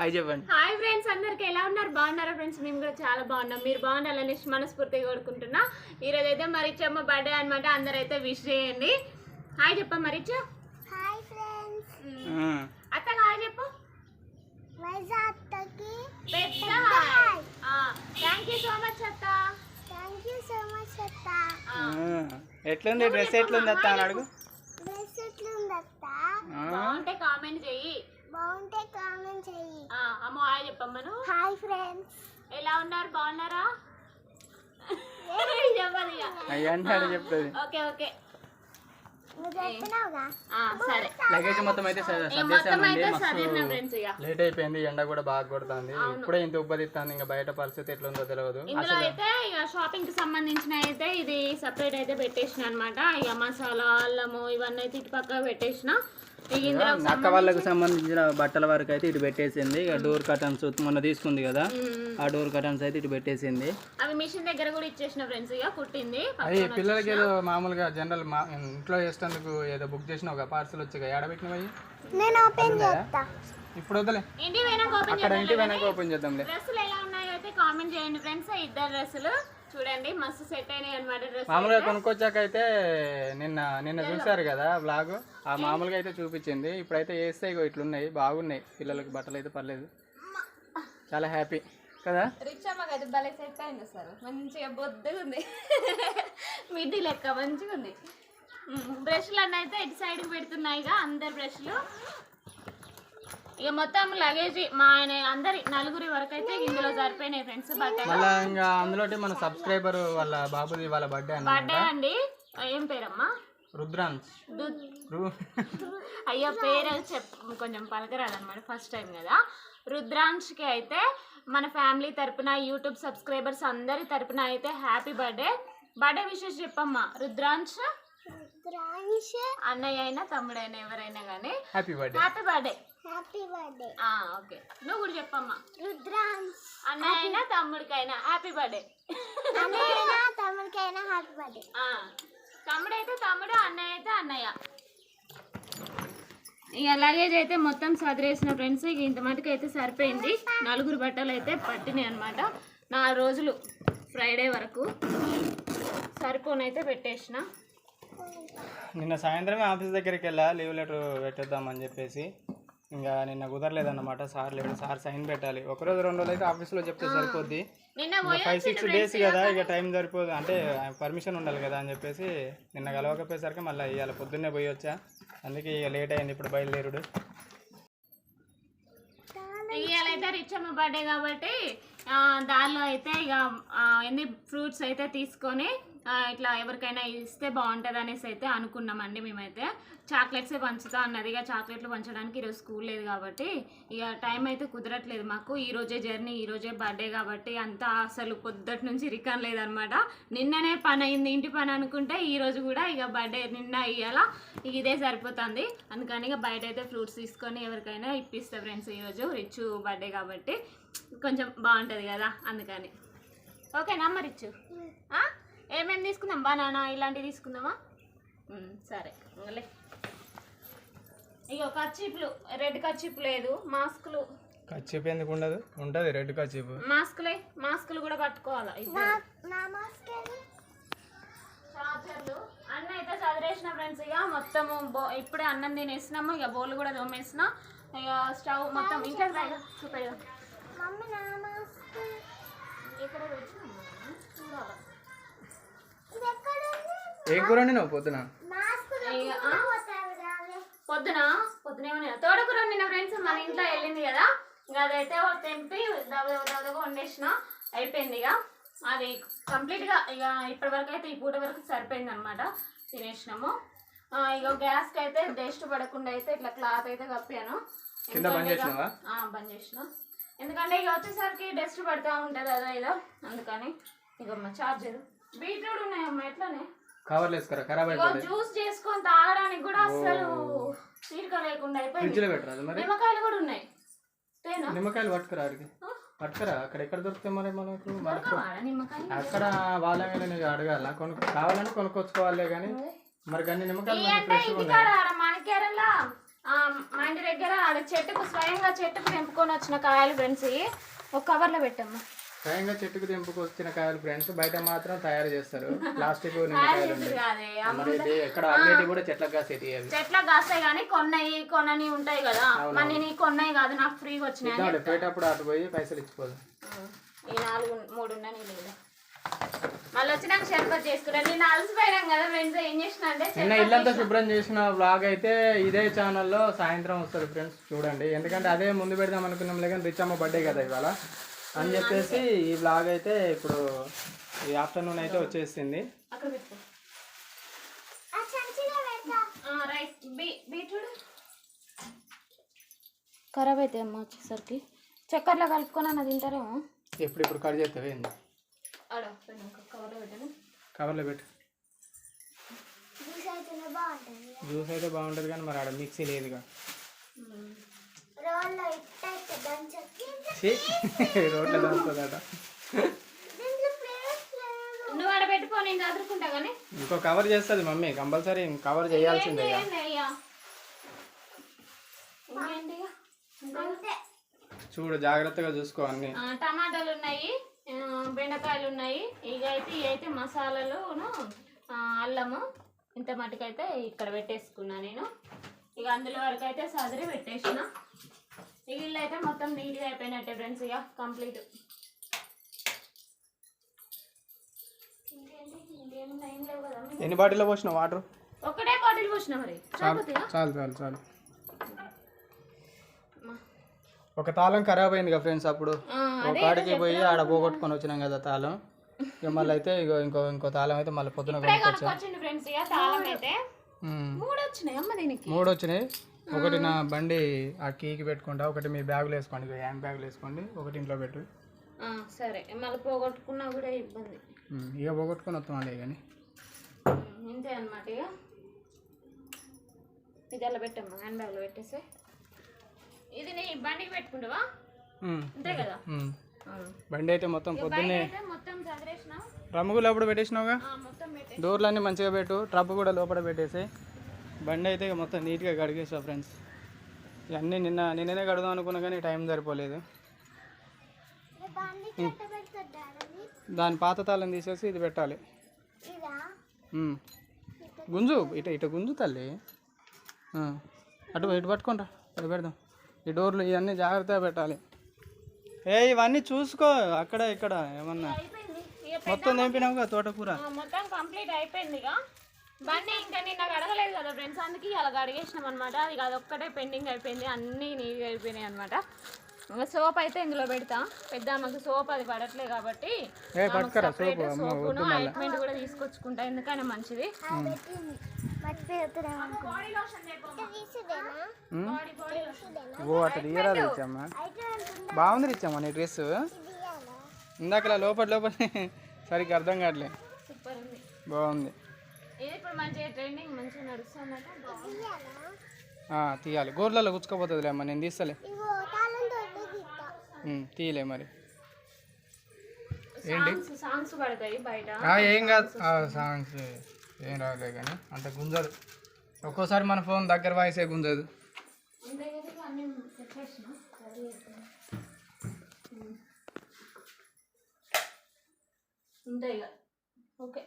Hi చెప్పండి. Hi friends అందరికి ఎలా ఉన్నారు? బాగున్నారా ఫ్రెండ్స్? మేము కూడా చాలా బాగున్నాం. మీరు బాగుండాలని మనస్ఫూర్తిగా కోరుకుంటున్నా. ఈరోజు అయితే మరిచ్చమ్మ బర్త్డే అనమాట అందరైతే విష్ చేయండి. హాయ్ చెప్ప మరిచ్చ హాయ్ ఫ్రెండ్స్. అత్త హాయ్ చెప్పు. వైజాగ్కి పెద్ద hi. Thank you so much అత్త. థ్యాంక్ యూ సో మచ్ అత్త. ఎట్లుంది? డ్రెస్ ఎట్లుంది అత్త? అని అడుగు. డ్రెస్ ఎట్లుందత్త ఆ, బాగుంటే కామెంట్ చెయ్యి బాగుంటే కామెంట్ చెయ్యి ఆ, అమ్మ హాయ్ చెప్పమ్మను. Hi friends. ఎలా ఉన్నారు? బాగున్నారా? చెప్పాలి ఇక. అయ్యా అంటాడు చెప్తుంది. Okay okay. నువ్వు చెప్పినావుగా ఆ, సరే. లగేజ్ మొత్తం అయితే స- ఇక మొత్తం సర్దేశామండి అయితే చదివిన మస్తు ఫ్రెండ్స్ ఇక. లేట్ అయిపోయింది ఎండ కూడా బాగా కొడుతుంది. ఇప్పుడే ఇంత ఉబ్బదిస్తుంది ఇంకా బయట పరిస్థితి ఎట్లుందో తెలియదు ఇందులో అయితే ఇక షాపింగ్కి సంబంధించిన అయితే ఇది సపరేట్ అయితే పెట్టేసిన అనమాట ఇక మసాలా అల్లము ఇవన్నీ అయితే ఇటు పక్క పెట్టేసిన. అక్క వాళ్ళకు సంబంధించిన బట్టల వరకు అయితే ఇటు పెట్టేసింది. ఇక డోర్ కటన్స్ మొన్న తీసుకుంది కదా. ఆ డోర్ కటన్స్ అయితే ఇటు పెట్టేసింది. అవి మిషన్ దగ్గర కూడా ఇచ్చేసిన ఫ్రెండ్స్ ఇక కుట్టింది. అవి పిల్లలకి ఏదో మామూలుగా జనరల్ మా ఇంట్లో చేసేందుకు ఏదో బుక్ చేసిన ఒక పార్సల్ వచ్చి ఏడబెట్టినవి నేను ఓపెన్ చేస్తా. ఇప్పుడు వద్దులే ఇంటి వెనక ఓపెన్ చేద్దాంలే. డ్రెస్సులు ఎలా ఉన్నాయో అయితే కామెంట్ చేయండి ఫ్రెండ్స్ ఇద్దరు డ్రెస్సులు. చూడండి మస్తు సెట్ అయినాయి అనమాట మామూలుగా కొనుక్కొచ్చాక అయితే నిన్న నిన్న చూసారు కదా బ్లాగ్ ఆ మామూలుగా అయితే చూపించింది. ఇప్పుడైతే వేస్తే ఇగో ఇట్లున్నాయి బాగున్నాయి. పిల్లలకి బట్టలు అయితే పర్లేదు. చాలా హ్యాపీ కదా? అయితే భలే సెట్ అయింది సార్ మంచిగా బొద్దుగా ఉంది. మిడ్డీ లెక్క మంచిగా ఉంది. బ్రష్లు అన్నీ అయితే ఇటు సైడ్కి పెడుతున్నాయిగా అందరు బ్రష్లు. ఇక మొత్తం లగేజ్ మా ఆయన అందరి నలుగురి వరకు అయితే ఇందులో సరిపోయినాయి ఫ్రెండ్స్ మళ్ళా ఇంకా అందులో మన సబ్స్క్రైబర్ వాళ్ళ బాబుది వాళ్ళ బర్త్డే బర్త్డే అండి. ఏం పేరమ్మా? రుద్రాన్స్ అయ్యో పేరు చెప్ కొంచెం పలకరాదనమాట ఫస్ట్ టైం కదా. రుద్రాంష్కి అయితే మన ఫ్యామిలీ తరపున యూట్యూబ్ సబ్స్క్రైబర్స్ అందరి తరపున అయితే హ్యాపీ బర్త్డే బర్త్డే విషెస్ చెప్పమ్మా. రుద్రాంశ్ రుద్రాంశ్ అన్నయ్య అయినా తమ్ముడైనా ఎవరైనా కానీ happy birthday happy birthday happy birthday okay. నువ్వు కూడా చెప్పమ్మా. రుద్రాంశ్. అన్నయ్య అయినా తమ్ముడికైనా హ్యాపీ బర్త్డే అన్నయ్య తమ్ముడికైనా హ్యాపీ బర్త్డే తమ్ముడైతే తమ్ముడు అన్నయ్య అయితే అన్నయ్య. ఇక లగేజ్ అయితే మొత్తం సదిరేసిన ఫ్రెండ్స్ ఇక ఇంత మటుకు అయితే సరిపోయింది. నలుగురు బట్టలు అయితే పట్టినాయి అనమాట నాలుగు రోజులు ఫ్రైడే వరకు సరిపోనైతే పెట్టేసిన. నిన్న సాయంత్రమే ఆఫీస్ దగ్గరికి వెళ్ళా లీవ్ లెటర్ పెట్టేద్దామని చెప్పేసి. ఇంకా నిన్న కుదరలేదన్నమాట. సార్ లేడు. సార్ సైన్ పెట్టాలి. ఒక రోజు రెండు రోజులు అయితే ఆఫీస్లో చెప్తే సరిపోద్ది. ఫైవ్ సిక్స్ డేస్ కదా ఇక టైం సరిపోదు. అంటే పర్మిషన్ ఉండాలి కదా అని చెప్పేసి నిన్న కలవకపోయేసరికి మళ్ళీ ఇవాళ పొద్దున్నే పోయి వచ్చా. అందుకే ఇక లేట్ అయింది. ఇప్పుడు బయలుదేరుడు. ఇవాళైతే రిచ్చమ్మ బర్త్డే కాబట్టి దానిలో అయితే ఇక ఎన్ని ఫ్రూట్స్ అయితే తీసుకొని ఇట్లా ఎవరికైనా ఇస్తే బాగుంటుంది అనేసి అయితే అనుకున్నామండి మేమైతే. చాక్లెట్సే పంచుతా అన్నది. ఇక చాక్లెట్లు పంచడానికి ఈరోజు స్కూల్ లేదు కాబట్టి ఇక టైం అయితే కుదరట్లేదు మాకు. ఈరోజే జర్నీ ఈరోజే బర్త్డే కాబట్టి అంతా అసలు పొద్దుటి నుంచి రికాన్ లేదనమాట. నిన్ననే పని అయింది. ఇంటి పని అనుకుంటే ఈరోజు కూడా ఇక బర్త్డే నిన్న ఇయ్యాల. ఇక ఇదే సరిపోతుంది. అందుకని ఇక బయట అయితే ఫ్రూట్స్ తీసుకొని ఎవరికైనా ఇప్పిస్తా ఫ్రెండ్స్. ఈరోజు రిచ్ బర్త్డే కాబట్టి కొంచెం బాగుంటుంది కదా అందుకని. ఓకేనా అమ్మ రిచ్? ఆ? తీసుకుందాం. బనానా ఇలాంటివి తీసుకుందామా? సరే. ఇంగలే ఇక కచ్చిప్లు రెడ్ కచ్చిప్ లేదు. మాస్కులు. కచ్చిప్ ఎందుకు ఉండదు? ఉంటుంది రెడ్ కచ్చిప్ మాస్కులే. మాస్కులు కూడా పట్టుకోవాలా ఇద్దరు. నా మాస్క్ చార్జర్లు. అన్న అయితే చదివేసిన ఫ్రెండ్స్ ఇక మొత్తము బో ఇప్పుడే అన్నం తినేసినాము. ఇక బౌల్ కూడా తోమేసిన. ఇక స్టవ్ మొత్తం ఇంకా మాస్క్ ఇక్కడ ఏం కూర నువ్వు పొద్దున? రావే పొద్దున పొద్దునేమో తోడకూర నిన్న ఫ్రెండ్స్ మన ఇంట్లో వెళ్ళింది కదా. ఇంకా అదైతే తెంపి దవ దవగా వండేసిన. అయిపోయింది ఇక. అది కంప్లీట్గా ఇక ఇప్పటి వరకు అయితే ఈ పూట వరకు సరిపోయింది అనమాట తినేసినాము. ఇక గ్యాస్కి అయితే డస్ట్ పడకుండా అయితే ఇట్లా క్లాత్ అయితే కప్పాను. బంద్ చేసిన. ఎందుకంటే ఇక వచ్చేసరికి డస్ట్ పడుతూ ఉంటుంది అదో ఇదో అందుకని ఇక మా చార్జర్ బీట్రూట్ ఉన్నాయమ్మా ఎట్లానే? కవర్లు వేసుకురా? ఖరాబ్ ఇగో అయిపోతుంది జ్యూస్ చేసుకొని తాగడానికి కూడా అసలు తీరిక లేకుండా అయిపోయింది. ఫ్రిడ్జ్లో పెట్టరాదు మరి? నిమ్మకాయలు కూడా ఉన్నాయి. నిమ్మకాయలు పట్టుకురా అడిగి పట్టుకురా అక్కడ ఎక్కడ దొరుకుతాయి మరి మనకు? అక్కడ వాళ్ళ మీద నీకు అడగాల. కొనుక్కో కావాలని కొనుక్కొచ్చుకోవాలే కానీ మరి అన్ని నిమ్మకాయలు మా ఇంటి దగ్గర ఆడ చెట్టుకు స్వయంగా చెట్టుకు తెంపుకొని వచ్చిన కాయలు ఫ్రెండ్స్. ఒక కవర్లో పెట్టమ్మా. స్వయంగా చెట్టుకు తెంపుకొచ్చిన కాయలు ఫ్రెండ్స్ బయట మాత్రం తయారు చేస్తారు. ప్లాస్టిక్ నిమ్మకాయలు ఎక్కడ అమ్మేటి కూడా చెట్లకు కాసేటి అవి. చెట్ల కాస్తాయి కానీ కొన్నయి కొనని ఉంటాయి కదా. మరి నేను ఈ కొన్నయి కాదు నాకు ఫ్రీగా వచ్చినాయి పోయేటప్పుడు అటు పోయి పైసలు ఇచ్చిపోదు. ఈ నాలుగు మూడు ఉన్నాయి లేదా. మళ్ళీ వచ్చినాక షర్బత్ చేసుకున్నాను నేను అలసిపోయినాం కదా ఫ్రెండ్స్ ఏం చేసిన అంటే నిన్న ఇల్లంతా శుభ్రం చేసిన వ్లాగ్ అయితే ఇదే ఛానల్లో సాయంత్రం వస్తుంది ఫ్రెండ్స్ చూడండి. ఎందుకంటే అదే ముందు పెడదాం అనుకున్నాం లేదని రిచమ్మ బర్త్డే కదా ఇవాళ. అని చెప్పేసి ఈ వ్లాగ్ అయితే ఇప్పుడు ఈ ఆఫ్టర్నూన్ అయితే వచ్చేసింది. ఖరాబ్ అయితే అమ్మ వచ్చేసరికి. చక్కెరలో కలుపుకొని అన్న తింటారేమో. ఎప్పుడు ఇప్పుడు కట్ చేస్తావు కవర్లో పెట్టు. జ్యూస్ అయితే బాగుంటుంది. కానీ మరి ఆడ మిక్సీ లేదుగా. ఛీ, రోడ్ల కానీ. ఇంకో కవర్ చేస్తుంది మమ్మీ కంపల్సరీ కవర్ చేయాల్సిందే చూడు జాగ్రత్తగా చూసుకో అన్ని. ఆ, టమాటాలు ఉన్నాయి బెండకాయలు ఉన్నాయి. ఇక అయితే అయితే మసాలాలును ఆ, అల్లము ఇంత మటుకైతే ఇక్కడ పెట్టేసుకున్నా నేను. ఇక అందులో వరకు అయితే సదిరి పెట్టేసిన. ఇల్లు అయితే మొత్తం నీట్గా అయిపోయినట్టే ఫ్రెండ్స్ ఇక కంప్లీట్. ఎన్ని బాటిల్లో పోసిన వాటర్? ఒక్కటే బాటిల్ పోసిన మరి. సరిపోతుందా చాలు చాలు చాలు. ఒక తాళం ఖరాబ్ అయింది కదా ఫ్రెండ్స్ అప్పుడు. ఆ, ఒక కాడికి పోయి ఆడ పోగొట్టుకొని వచ్చినాం కదా తాళం. ఇక మళ్ళీ అయితే ఇగో ఇంకో ఇంకో తాళం అయితే మళ్ళీ పొద్దున ఫ్రెండ్స్ ఇక తాళం అయితే. మూడు వచ్చినాయి అమ్మ దీనికి? మూడు వచ్చినాయి ఒకటి నా బండి ఆ కీకి పెట్టుకుంటా ఒకటి మీ బ్యాగులో వేసుకోండి హ్యాండ్ బ్యాగులో వేసుకోండి ఒకటి ఇంట్లో పెట్టు. సరే. మళ్ళీ పోగొట్టుకున్నా కూడా ఇబ్బంది. ఇక పోగొట్టుకొని వస్తామండి కానీ ఇంతే అనమాట ఇక. ఇది అలా పెట్టమ్మా హ్యాండ్ బ్యాగ్లో పెట్టేసి. ఇది నీ బండికి పెట్టుకుంటావా? అంతే కదా. బండి అయితే మొత్తం పొద్దున్నే రమ్ముగులు అప్పుడు పెట్టేసినావుగా? డోర్లన్నీ మంచిగా పెట్టు ట్రబ్ కూడా లోపల పెట్టేసి. బండి అయితే ఇక మొత్తం నీట్గా కడిగేసా ఫ్రెండ్స్. ఇవన్నీ నిన్న నిన్ననే కడదాం అనుకున్నా కానీ టైం సరిపోలేదు. దాని పాత తాళం తీసేసి ఇది పెట్టాలి. గుంజు ఇట ఇట గుంజు తల్లి. అటు ఇటు పట్టుకుంటా ఇటు పెడదాం. ఈ డోర్లు ఇవన్నీ జాగ్రత్తగా పెట్టాలి. ఏ ఇవన్నీ చూసుకో. అక్కడ ఇక్కడ ఏమన్నా. మొత్తం తెంపినావుగా తోటకూర. మొత్తం కంప్లీట్ అయిపోయింది బండి ఇంకా నిన్న అడగలేదు కదా ఫ్రెండ్స్ అందుకే అలా అడిగేసినాం అనమాట అది అదొక్కటే పెండింగ్ అయిపోయింది అన్నీ నీట్గా అయిపోయినాయి అనమాట ఇంకా సోప్ అయితే ఇందులో పెడతా. పెద్ద ఆమెకు సోప్ అది పడట్లే కాబట్టి సోపును ఆయింట్మెంట్ కూడా తీసుకొచ్చుకుంటా ఎందుకని మంచిది. ఓ అట్లా తీయరాదు ఇచ్చమ్మా బాగుంది ఇచ్చమ్మా నీ డ్రెస్. ఇందాకలా లోపల లోపల సరిగ్గా అర్థం కావట్లే. సూపర్ ఉంది. బాగుంది. ఇది ఇప్పుడు మంచిగా ట్రెండింగ్ మంచిగా నడుస్తుందట. బాగుంది ఇయ్యాలా ఆ, తీయాలి. గోర్లలో గుచ్చుకోపోతుందిలే అమ్మ నేను తీస్తలే. తీయలే మరి. సాంగ్స్ సాంగ్స్ పడతాయి బయట. ఆ, ఏం కాదు. సాంగ్స్ ఏం రాలే కానీ అంత గుంజదు. ఒక్కోసారి మన ఫోన్ దగ్గర వాయిసే గుంజదు. ఉంటాయి ఓకే.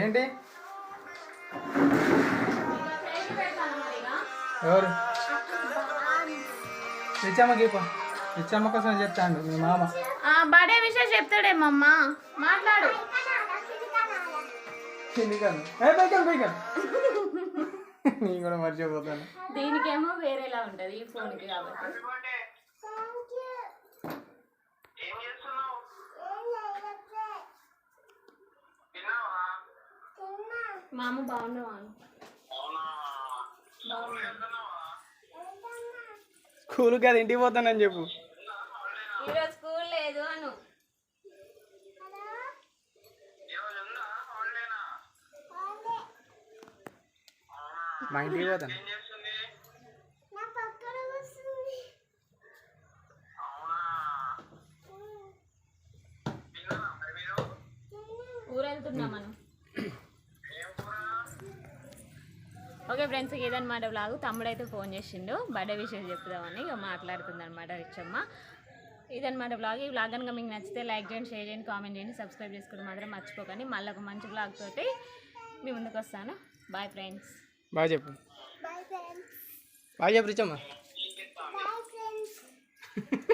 ఏంటి? ఎవరు? ఇచ్చమ్మ గీప. ఇచ్చమ్మ కోసం చెప్తాండు? మీ మామ. బర్త్డే విషయం చెప్తాడేమో అమ్మ. మాట్లాడు. ఏ బైకల్ బైకల్ నేను కూడా మర్చిపోతాను. దీనికేమో వేరేలా ఉంటది ఈ ఫోన్కి కాబట్టి. మా అమ్మ బాగున్నావా? స్కూల్కి అది ఇంటికి పోతానని చెప్పు. ఈరోజు మా ఇంటికి పోతాను మనం. ఓకే ఫ్రెండ్స్ ఇదనమాట బ్లాగ్ తమ్ముడైతే ఫోన్ చేసిండు. బర్త్డే విషయం చెప్దామని ఇక మాట్లాడుతుంది అనమాట ఇదన్నమాట ఇదనమాట బ్లాగ్ ఈ బ్లాగ్ కనుక మీకు నచ్చితే లైక్ చేయండి షేర్ చేయండి కామెంట్ చేయండి సబ్స్క్రైబ్ చేసుకోవడం మాత్రం మర్చిపోకండి. మళ్ళీ ఒక మంచి బ్లాగ్ తోటి మీ ముందుకు వస్తాను బాయ్ ఫ్రెండ్స్ బాగా చెప్పు. బాగా చెప్పు రిచమ్మా.